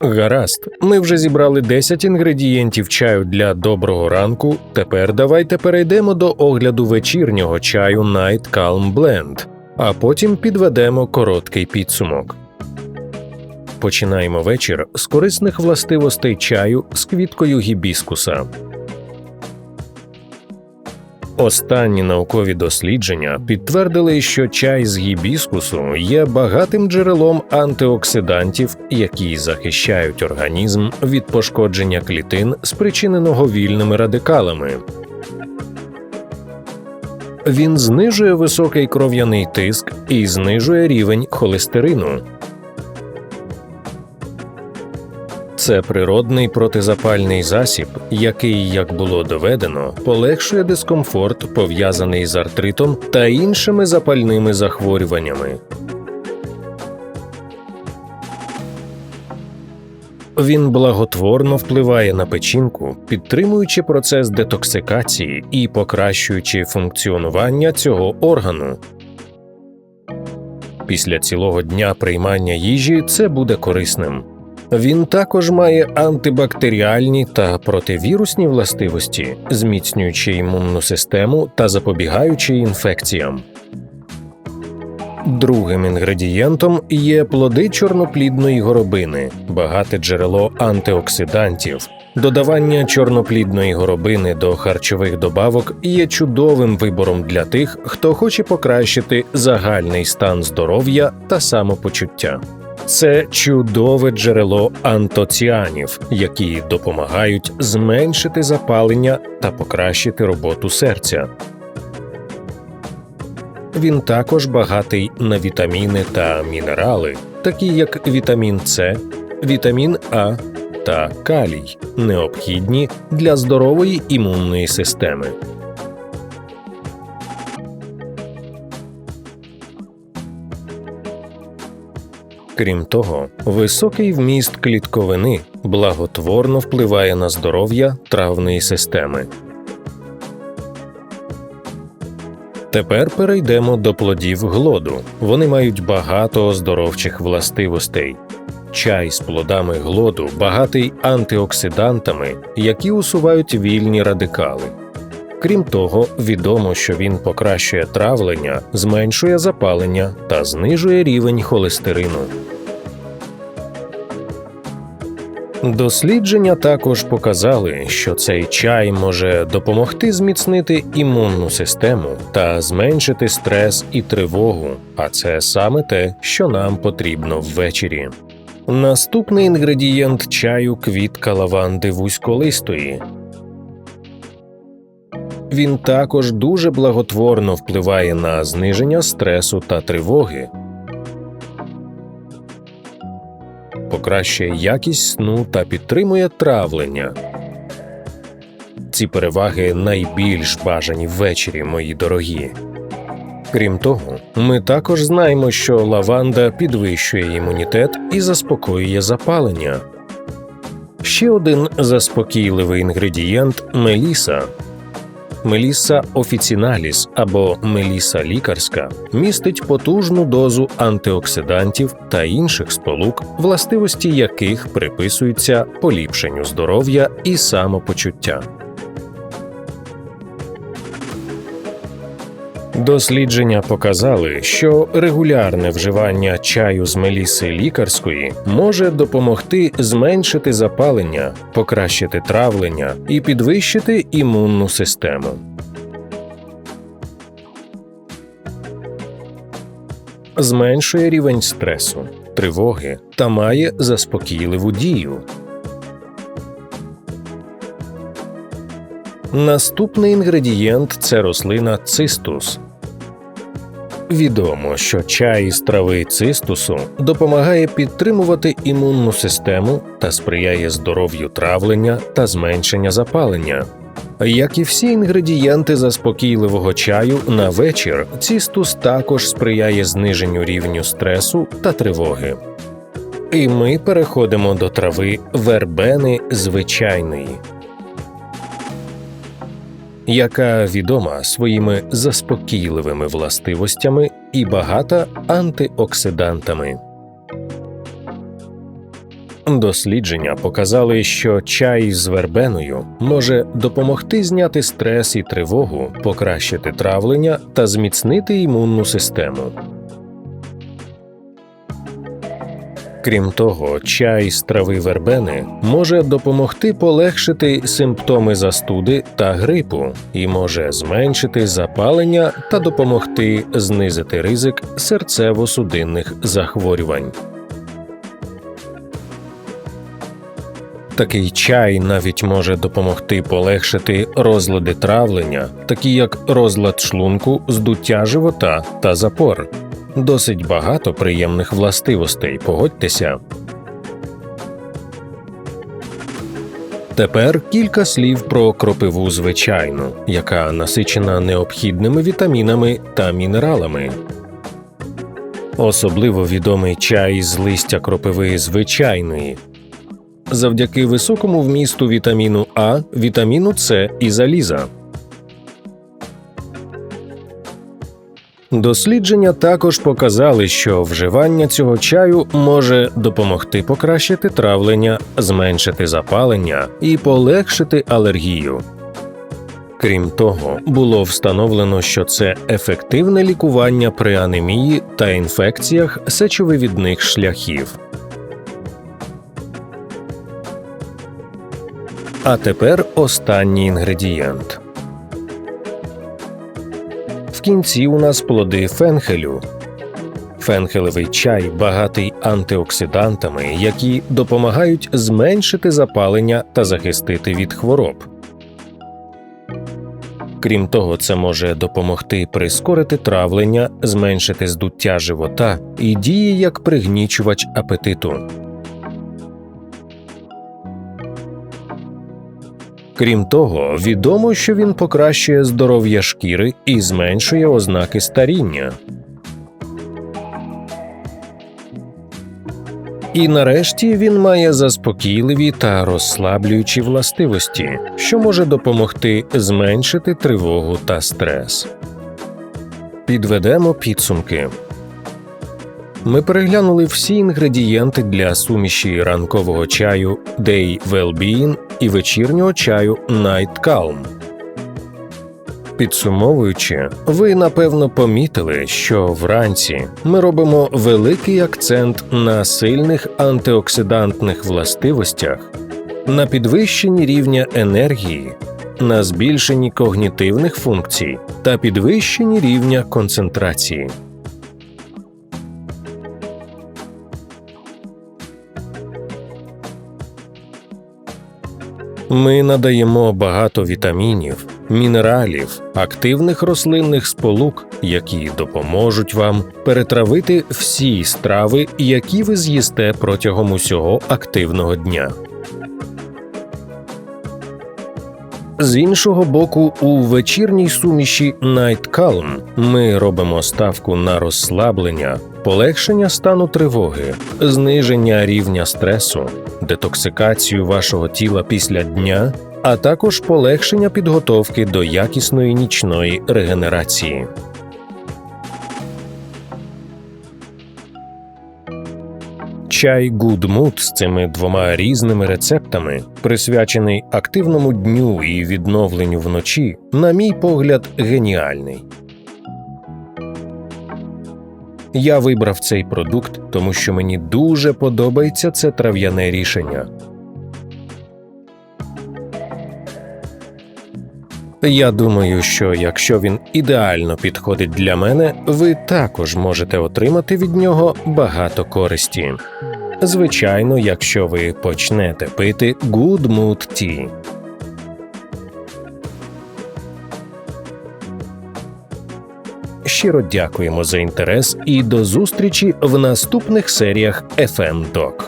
Гаразд, ми вже зібрали 10 інгредієнтів чаю для доброго ранку. Тепер давайте перейдемо до огляду вечірнього чаю Night Calm Blend, а потім підведемо короткий підсумок. Починаємо вечір з корисних властивостей чаю з квіткою гібіскуса. Останні наукові дослідження підтвердили, що чай з гібіскусу є багатим джерелом антиоксидантів, які захищають організм від пошкодження клітин, спричиненого вільними радикалами. Він знижує високий кров'яний тиск і знижує рівень холестерину. Це природний протизапальний засіб, який, як було доведено, полегшує дискомфорт, пов'язаний з артритом та іншими запальними захворюваннями. Він благотворно впливає на печінку, підтримуючи процес детоксикації і покращуючи функціонування цього органу. Після цілого дня приймання їжі це буде корисним. Він також має антибактеріальні та противірусні властивості, зміцнюючи імунну систему та запобігаючи інфекціям. Другим інгредієнтом є плоди чорноплідної горобини, багате джерело антиоксидантів. Додавання чорноплідної горобини до харчових добавок є чудовим вибором для тих, хто хоче покращити загальний стан здоров'я та самопочуття. Це чудове джерело антоціанів, які допомагають зменшити запалення та покращити роботу серця. Він також багатий на вітаміни та мінерали, такі як вітамін С, вітамін А та калій, необхідні для здорової імунної системи. Крім того, високий вміст клітковини благотворно впливає на здоров'я травної системи. Тепер перейдемо до плодів глоду. Вони мають багато оздоровчих властивостей. Чай з плодами глоду багатий антиоксидантами, які усувають вільні радикали. Крім того, відомо, що він покращує травлення, зменшує запалення та знижує рівень холестерину. Дослідження також показали, що цей чай може допомогти зміцнити імунну систему та зменшити стрес і тривогу, а це саме те, що нам потрібно ввечері. Наступний інгредієнт чаю квітка лаванди вузьколистої. Він також дуже благотворно впливає на зниження стресу та тривоги, покращує якість сну та підтримує травлення. Ці переваги найбільш бажані ввечері, мої дорогі. Крім того, ми також знаємо, що лаванда підвищує імунітет і заспокоює запалення. Ще один заспокійливий інгредієнт меліса. Меліса офіціналіс або меліса лікарська містить потужну дозу антиоксидантів та інших сполук, властивості яких приписуються поліпшенню здоров'я і самопочуття. Дослідження показали, що регулярне вживання чаю з меліси лікарської може допомогти зменшити запалення, покращити травлення і підвищити імунну систему. Зменшує рівень стресу, тривоги та має заспокійливу дію. Наступний інгредієнт це рослина цистус. Відомо, що чай із трави цистусу допомагає підтримувати імунну систему та сприяє здоров'ю травлення та зменшення запалення. Як і всі інгредієнти заспокійливого чаю на вечір, цистус також сприяє зниженню рівню стресу та тривоги. І ми переходимо до трави вербени звичайної яка відома своїми заспокійливими властивостями і багата антиоксидантами. Дослідження показали, що чай з вербеною може допомогти зняти стрес і тривогу, покращити травлення та зміцнити імунну систему. Крім того, чай з трави вербени може допомогти полегшити симптоми застуди та грипу і може зменшити запалення та допомогти знизити ризик серцево-судинних захворювань. Такий чай навіть може допомогти полегшити розлади травлення, такі як розлад шлунку, здуття живота та запор. Досить багато приємних властивостей, погодьтеся. Тепер кілька слів про кропиву звичайну, яка насичена необхідними вітамінами та мінералами. Особливо відомий чай з листя кропиви звичайної. Завдяки високому вмісту вітаміну А, вітаміну С і заліза. Дослідження також показали, що вживання цього чаю може допомогти покращити травлення, зменшити запалення і полегшити алергію. Крім того, було встановлено, що це ефективне лікування при анемії та інфекціях сечовивідних шляхів. А тепер останній інгредієнт. Кінці у нас плоди фенхелю. Фенхелевий чай багатий антиоксидантами, які допомагають зменшити запалення та захистити від хвороб. Крім того, це може допомогти прискорити травлення, зменшити здуття живота і діє як пригнічувач апетиту. Крім того, відомо, що він покращує здоров'я шкіри і зменшує ознаки старіння. І нарешті він має заспокійливі та розслаблюючі властивості, що може допомогти зменшити тривогу та стрес. Підведемо підсумки. Ми переглянули всі інгредієнти для суміші ранкового чаю Day Wellbeing і вечірнього чаю Night Calm. Підсумовуючи, ви напевно помітили, що вранці ми робимо великий акцент на сильних антиоксидантних властивостях, на підвищенні рівня енергії, на збільшенні когнітивних функцій та підвищенні рівня концентрації. Ми надаємо багато вітамінів, мінералів, активних рослинних сполук, які допоможуть вам перетравити всі страви, які ви з'їсте протягом усього активного дня. З іншого боку, у вечірній суміші Night Calm ми робимо ставку на розслаблення, полегшення стану тривоги, зниження рівня стресу, детоксикацію вашого тіла після дня, а також полегшення підготовки до якісної нічної регенерації. Чай Good Mood з цими двома різними рецептами, присвячений активному дню і відновленню вночі, на мій погляд, геніальний. Я вибрав цей продукт, тому що мені дуже подобається це трав'яне рішення. Я думаю, що якщо він ідеально підходить для мене, ви також можете отримати від нього багато користі. Звичайно, якщо ви почнете пити Good Mood Tea. Щиро дякуємо за інтерес і до зустрічі в наступних серіях FM Doc.